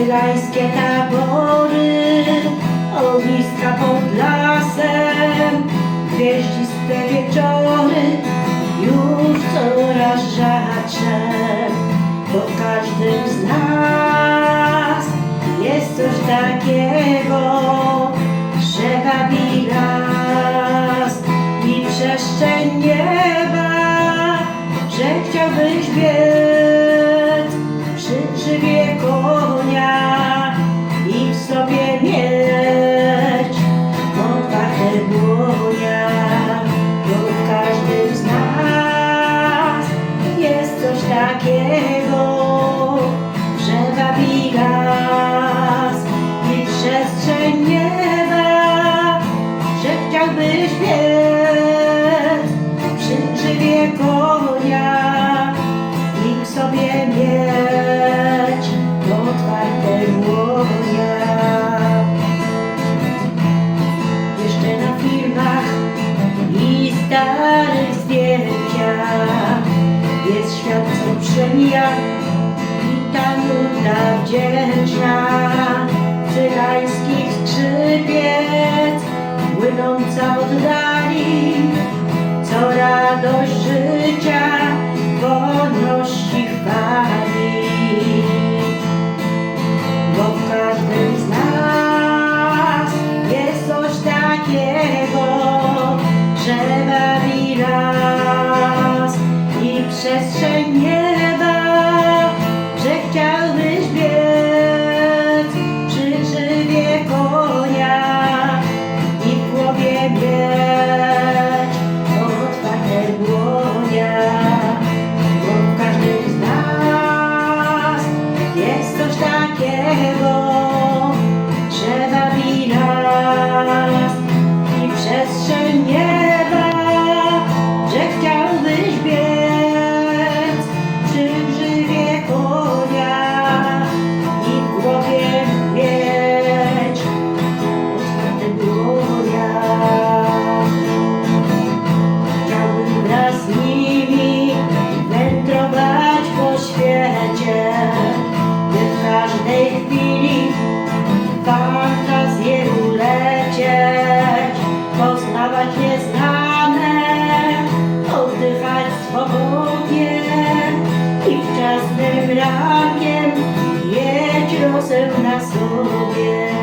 Cygańskie tabory, ogniska pod lasem, gwieździste wieczory, już coraz rzadsze. Bo w każdym z nas jest coś takiego, bawi raz i przestrzeń nieba, że chciałbyś biec biec przy żywie konia i sobie mieć otwarte dłonia. Jeszcze na filmach i starych zdjęciach jest świat, co przemija i ta nuda wdzięczna cygańskich skrzypiec płynąca od dali, co radość życia wolności chwali. Bo w każdym z nas jest coś takiego, że bawi nas i przestrzeń w wczesnym rankiem mieć rosę na sobie.